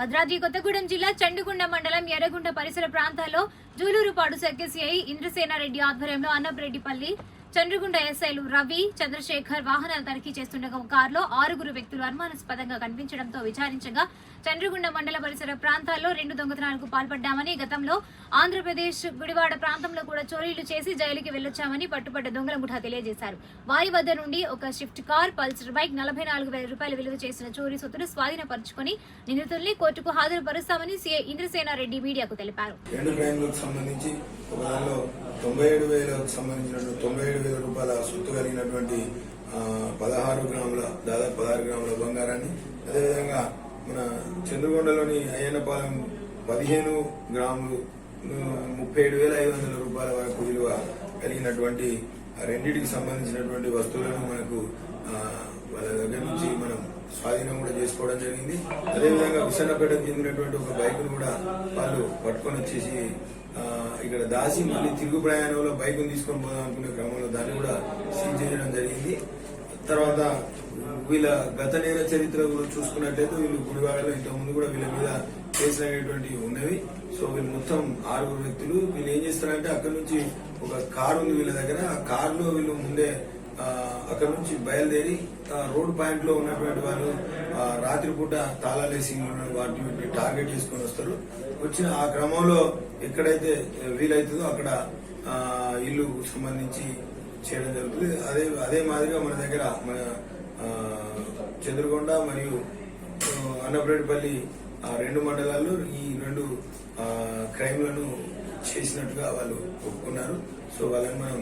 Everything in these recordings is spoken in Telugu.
భద్రాద్రి కొత్తగూడెం జిల్లా చండుగుండ మండలం ఎర్రగుంట పరిసర ప్రాంతాల్లో జూలూరుపాడు సర్కిల్ సిఐ ఇంద్రసేనారెడ్డి ఆధ్వర్యంలో అన్నపరెడ్డిపల్లి చంద్రగుండ ఎస్ఐలు రవి చంద్రశేఖర్ వాహనాలు తనిఖీ చేస్తుండగా కారులో ఆరుగురు వ్యక్తులు అనుమానాస్పదంగా కనిపించడంతో విచారించగా చంద్రగుండ మండల పరిసర ప్రాంతాల్లో రెండు దొంగతనాలకు పాల్పడ్డామని గతంలో ఆంధ్రప్రదేశ్ గుడివాడ ప్రాంతంలో కూడా చోరీలు చేసి జైలుకి వెళ్ళొచ్చామని పట్టుబడ్డ దొంగల ముఠా తెలియజేశారు. వారి వద్ద నుండి ఒక షిఫ్ట్ కార్ పల్సర్ బైక్ నలభై నాలుగు వేల రూపాయలు విలువ చేసిన చోరీ సొత్తును స్వాధీనపరుచుకుని నిందితుల్ని కోర్టుకు హాజరుపరుస్తామని సీఐ ఇంద్రసేనారెడ్డి మీడియాకు తెలిపారు. సంబంధించి తొంభై ఏడు వేలకు సంబంధించిన తొంభై ఏడు వేల రూపాయల సొత్తు కలిగినటువంటి పదహారు గ్రాముల దాదాపు పదహారు గ్రాముల బంగారాన్ని. అదేవిధంగా మన చంద్రగొండలోని అయ్యన్నపాలెం పదిహేను గ్రాములు ముప్పై ఏడు వేల ఐదు వందల రూపాయల వరకు విలువ కలిగినటువంటి రెండింటికి సంబంధించినటువంటి వస్తువులను మనకు వాళ్ళ దగ్గర నుంచి మనం స్వాధీనం కూడా చేసుకోవడం జరిగింది. అదేవిధంగా విశాఖపేటకు చెందినటువంటి ఒక బైక్ను కూడా వాళ్ళు పట్టుకొని వచ్చేసి ఇక్కడ దాసి మళ్ళీ తిరుగు ప్రయాణంలో బైక్ను తీసుకొని పోదాం అనుకునే క్రమంలో దాన్ని కూడా సీజ్ చేయడం జరిగింది. తర్వాత వీళ్ళ గత నేర చరిత్ర కూడా చూసుకున్నట్టయితే వీళ్ళు గుడివాడలో ఇంతకు ముందు కూడా వీళ్ళ మీద కేసులు అనేటువంటివి ఉన్నవి. సో వీళ్ళు మొత్తం ఆరుగురు వ్యక్తులు. వీళ్ళు ఏం చేస్తారంటే అక్కడ నుంచి ఒక కారు ఉంది వీళ్ళ దగ్గర. ఆ కారులో వీళ్ళు ముందే అక్కడ నుంచి బయలుదేరి ఆ, రోడ్ పాయింట్లో ఉన్నటువంటి వాళ్ళు రాత్రిపూట తాళాలేసి ఉన్న వాటిని టార్గెట్ చేసుకుని వస్తారు. వచ్చిన ఆ క్రమంలో ఎక్కడైతే వీలవుతుందో అక్కడ ఇల్లు సంబంధించి చేయడం జరుగుతుంది. అదే అదే మాదిరిగా మన దగ్గర మన చంద్రగొండ మరియు అన్నపేటపల్లి రెండు మండలాల్లో ఈ రెండు క్రైమ్లను చేసినట్టుగా వాళ్ళు ఒప్పుకున్నారు. సో వాళ్ళని మనం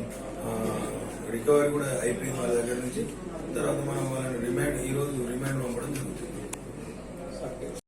రికవరీ కూడా అయిపోయింది వాళ్ళ దగ్గర నుంచి. తర్వాత మనం వాళ్ళని రిమాండ్ ఈ రోజు రిమాండ్ పంపడం జరుగుతుంది.